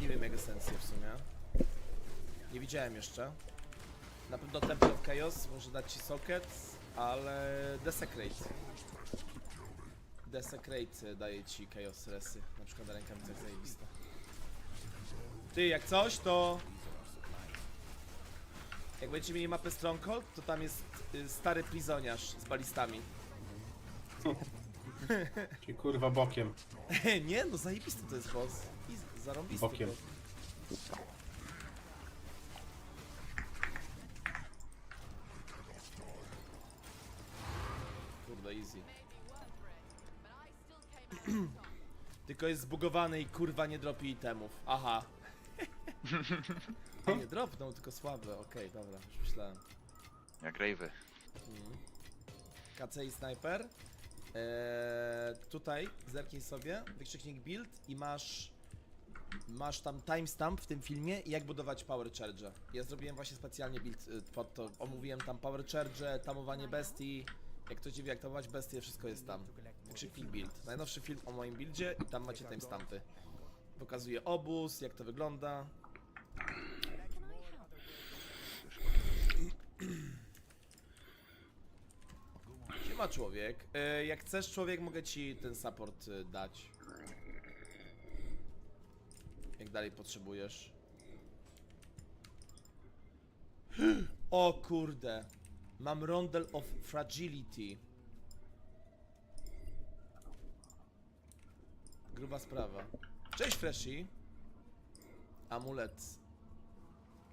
Nie wiem jak esencję w sumie. Nie widziałem jeszcze. Na pewno Temple of Chaos może dać ci socket, ale Desecrate. Desecrate daje ci Chaos Resy. Na przykład na rękawicach zajebiste. Ty, jak coś, to... Jak będziecie mieli mapę Stronghold, to tam jest y, stary prizoniarz z balistami. Czyli kurwa bokiem. nie, no zajebisty to jest boss. Zarąbisty Bokiem. Kurde, easy. Tylko jest zbugowany i kurwa nie dropi itemów. Aha. A nie dropnął, tylko słabe. Okej, dobra, już myślałem. Jak Rave'y. KC i Sniper. Eee, tutaj zerknij sobie, wykrzyknik build i masz masz tam timestamp w tym filmie jak budować power charge. Ja zrobiłem właśnie specjalnie build y, pod to, omówiłem tam power charge, tamowanie bestii, jak ktoś wie jak tamować bestie, wszystko jest tam. Wykrzyknik build. Najnowszy film o moim buildzie i tam macie timestampy. Pokazuje obóz, jak to wygląda. Siema człowiek. E, jak chcesz człowiek, mogę ci ten support y, dać. Jak dalej potrzebujesz. O kurde. Mam Rondel of Fragility. Gruba sprawa. Cześć Freshy. Amulet.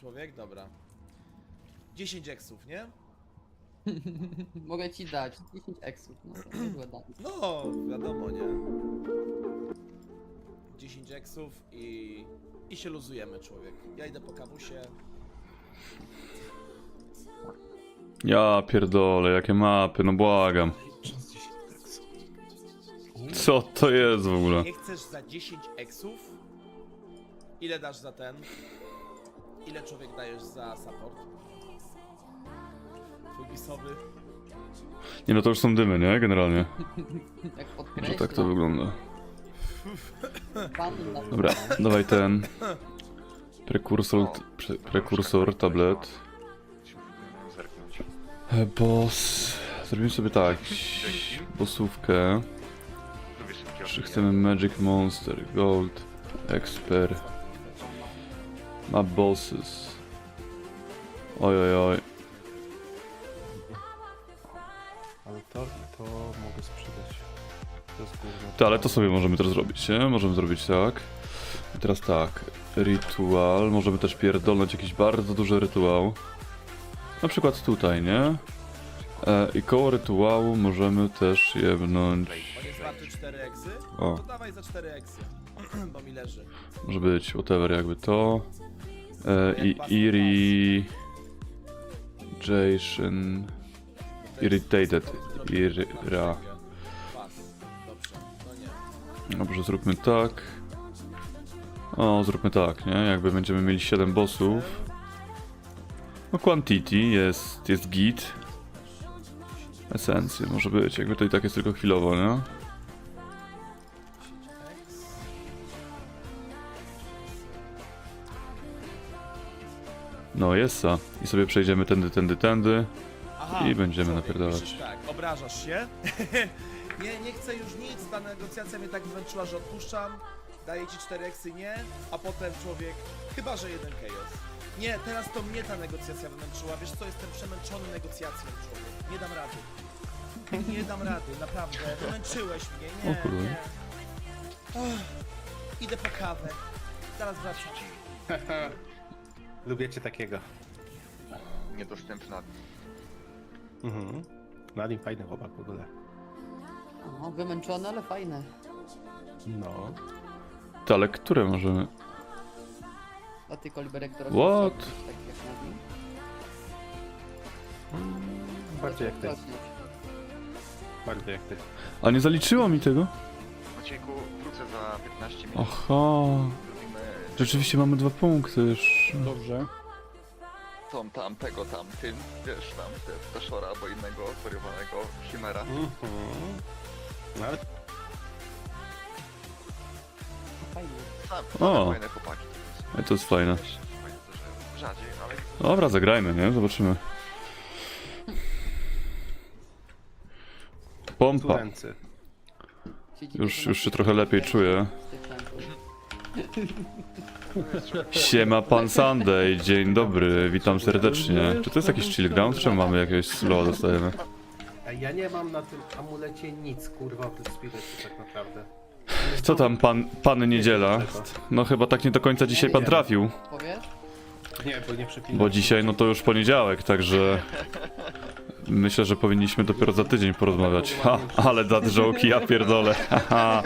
Człowiek? Dobra. 10 eksów, nie? Mogę ci dać 10 eksów, no to niezłe danie. No, wiadomo, nie? 10 eksów i... i się luzujemy, człowiek. Ja idę po kawusie. Ja pierdolę, jakie mapy, no błagam. Co to jest w ogóle? Nie chcesz za 10 eksów? Ile dasz za ten? Ile człowiek dajesz za support? Twój? Nie no to już są dymy, nie? Generalnie. Jak Że tak to wygląda. Na Dobra, dawaj ten. Prekursor, pre, prekursor, tablet. E, Boss. Zrobimy sobie tak. Bossówkę. Czy chcemy Magic Monster, Gold, Expert. Map Bosses. Oj, oj, oj. Ale to, to mogę sprzedać. To ale to sobie możemy teraz zrobić, nie? Możemy zrobić tak. I teraz tak. Rytuał. Możemy też pierdolnąć jakiś bardzo duży rytuał. Na przykład tutaj, nie? E, I koło rytuału możemy też jebnąć... On jest warty 4 eksy? O. To dawaj za 4 eksy. Bo mi leży. Może być whatever jakby to. E, I Iri... Jason... Irritated. Ira. Dobrze, zróbmy tak. O, zróbmy tak, nie? Jakby będziemy mieli 7 bossów. No, quantity jest, jest git. Esencje może być, jakby to i tak jest tylko chwilowo, nie? No, jest. I sobie przejdziemy tędy, tędy, tędy. I będziemy napierdalać. tak, obrażasz się? nie, nie chcę już nic, ta negocjacja mnie tak wręczyła, że odpuszczam. Daję ci 4 eksy, nie, a potem człowiek, chyba że jeden chaos. Nie, teraz to mnie ta negocjacja wymęczyła, wiesz co, jestem przemęczony negocjacją, człowiek. Nie dam rady. Nie dam rady, naprawdę, wymęczyłeś mnie, nie, kurde. nie. Ach, idę po kawę, zaraz wracam. Lubicie takiego. Niedostępna. Mhm. Nadim fajny chłopak w ogóle. No, wymęczone, ale fajne. No. To, ale które możemy? A ty Koliberek teraz What? Tak jak na nim. Bardziej jak ty. Bardziej jak ty. A nie zaliczyło mi tego? Macieku, wrócę za 15 minut. Aha. Rzeczywiście mamy dwa punkty już. Dobrze. Tą, tam, tego, tam, tym, wiesz, tam, te, Teszora albo innego wariowanego Chimera. Mhm. No ale Fajnie. O. fajne chłopaki. I to jest fajne. Też fajnie to, że Rzadziej, ale... Dobra, zagrajmy, nie? Zobaczymy. Pompa. Już, już się trochę lepiej czuję. Siema pan Sunday, dzień dobry, witam serdecznie. Czy to jest jakiś chill ground? Czemu mamy jakieś slow dostajemy? Ej, ja nie mam na tym amulecie nic, kurwa, oprócz spirytu tak naprawdę. Co tam pan, pan Niedziela? No chyba tak nie do końca dzisiaj pan trafił, Powiesz? Nie, bo nie przepinam. bo dzisiaj no to już poniedziałek, także... Myślę, że powinniśmy dopiero za tydzień porozmawiać. Ha, ale dat joke, ja pierdolę. Haha.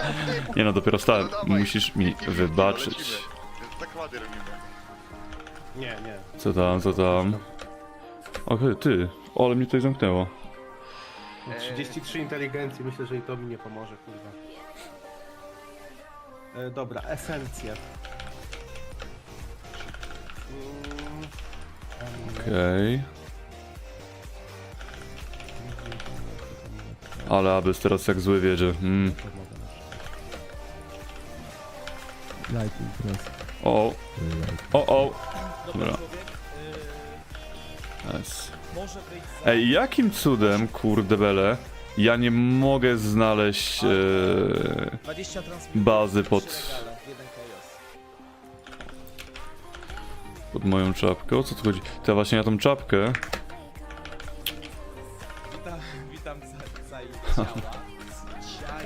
Nie no, dopiero stałem. Musisz mi wybaczyć. Zakłady robimy. Nie, nie. Co tam, co tam? Okej, ty. O, ale mnie tutaj zamknęło. No, 33 inteligencji, myślę, że i to mi nie pomoże, kurwa. E, dobra, esencje. Mm, Okej. Ale Abys teraz jak zły wiedzie. Mm. O, o, o. Dobra. Nice. Yy. Ej, jakim cudem, kurde bele, ja nie mogę znaleźć e, 20 transmisji. bazy pod, pod moją czapkę? O co tu chodzi? To ja właśnie na tą czapkę.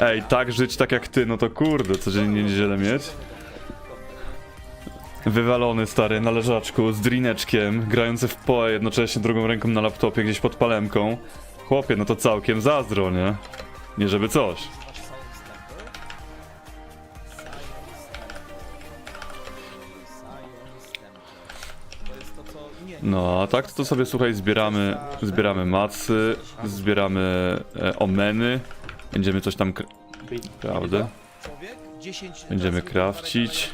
Ej, tak żyć tak jak ty, no to kurde, codziennie niedzielę mieć. Wywalony stary na leżaczku z drineczkiem, grający w poe jednocześnie drugą ręką na laptopie gdzieś pod palemką. Chłopie, no to całkiem zazdro, nie? Nie żeby coś. No, a tak to sobie słuchaj, zbieramy, zbieramy macy, zbieramy e, omeny. Będziemy coś tam, kr- prawda? Człowiek, 10 Będziemy transmisji,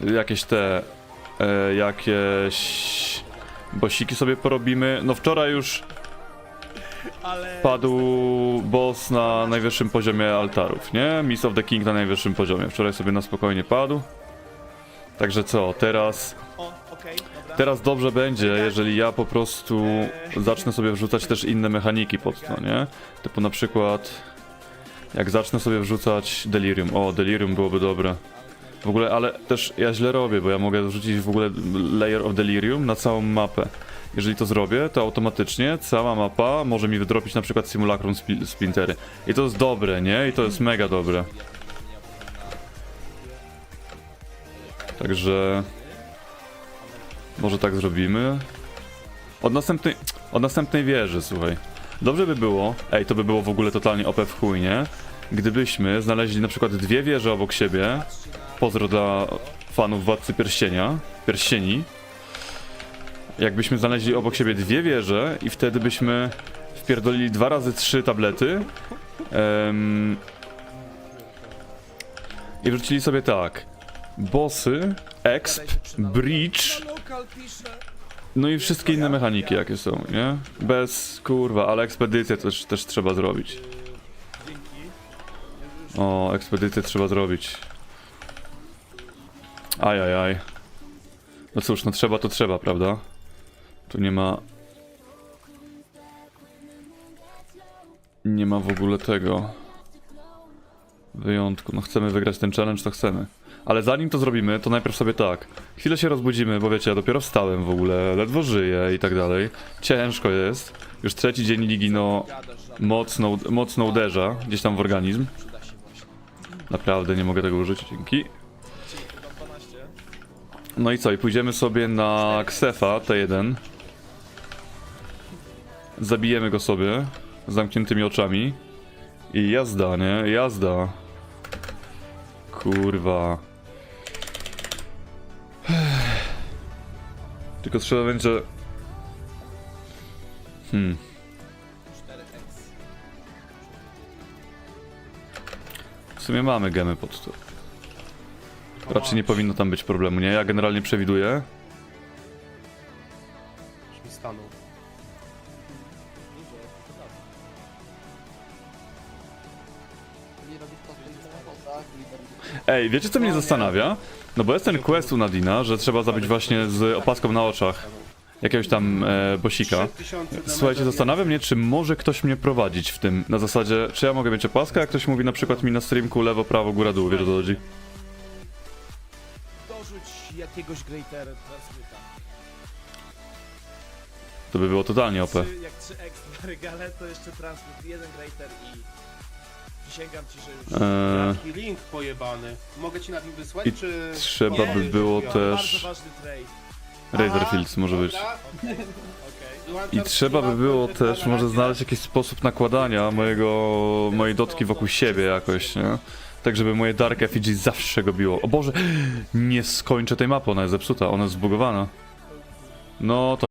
Jakieś te, e, jakieś bosiki sobie porobimy. No wczoraj już Ale... padł boss na najwyższym poziomie altarów, nie? Miss of the King na najwyższym poziomie. Wczoraj sobie na spokojnie padł. Także co, teraz, O, okej, dobra. teraz dobrze będzie, jeżeli ja po prostu zacznę sobie wrzucać też inne mechaniki pod to, nie? Typu na przykład, jak zacznę sobie wrzucać Delirium. O, Delirium byłoby dobre. W ogóle, ale też ja źle robię, bo ja mogę wrzucić w ogóle layer of Delirium na całą mapę. Jeżeli to zrobię, to automatycznie cała mapa może mi wydropić na przykład Simulacrum spi- Splintery. I to jest dobre, nie? I to jest mega dobre. Także... Może tak zrobimy. Od następnej... Od następnej wieży, słuchaj. Dobrze by było... Ej, to by było w ogóle totalnie OP w chuj, nie? Gdybyśmy znaleźli na przykład dwie wieże obok siebie. Pozdro dla fanów Władcy Pierścienia. Pierścieni. Jakbyśmy znaleźli obok siebie dwie wieże i wtedy byśmy wpierdolili dwa razy trzy tablety. Em, I wrzucili sobie tak. Bossy, exp, pisze. no i wszystkie inne mechaniki jakie są, nie? Bez kurwa, ale ekspedycję też, też trzeba zrobić. O, ekspedycję trzeba zrobić. Ajajaj. No cóż, no trzeba to trzeba, prawda? Tu nie ma... Nie ma w ogóle tego... Wyjątku. No chcemy wygrać ten challenge, to chcemy. Ale zanim to zrobimy, to najpierw sobie tak. Chwilę się rozbudzimy, bo wiecie, ja dopiero wstałem w ogóle, ledwo żyję i tak dalej. Ciężko jest. Już trzeci dzień ligi, no mocno, mocno uderza gdzieś tam w organizm. Naprawdę nie mogę tego użyć, dzięki. Dzięki, dam 12. No i co, i pójdziemy sobie na Ksefa T1. Zabijemy go sobie z zamkniętymi oczami. I jazda, nie? Jazda. Kurwa. Tylko trzeba będzie... Hmm. 4x. W sumie mamy gemy pod to. Raczej nie powinno tam być problemu, nie? Ja generalnie przewiduję. Już mi stanął. Ej, wiecie co mnie zastanawia? No bo jest ten quest u Nadina, że trzeba zabić właśnie z opaską na oczach jakiegoś tam e, bosika. 3000 Słuchajcie, zastanawiam mnie, czy może ktoś mnie prowadzić w tym. Na zasadzie, czy ja mogę mieć opaskę, jak ktoś mówi na przykład mi na streamku lewo, prawo, góra, dół, wiesz o co chodzi? Dorzuć jakiegoś greater transmita. To by było totalnie OP. Trzy, jak 3x na regale, to jeszcze transmit, jeden greater i... Przysięgam ci, że już... Eee, Jaki link pojebany. Mogę ci na nim wysłać, I czy... trzeba Nie, by było też- Bardzo ważny trade. Razorfields może być. Okej. I trzeba by było też może znaleźć jakiś sposób nakładania mojego, mojej dotki wokół siebie jakoś, nie? Tak, żeby moje Dark Effigy zawsze go biło. O Boże, nie skończę tej mapy, ona jest zepsuta, ona jest zbugowana. No to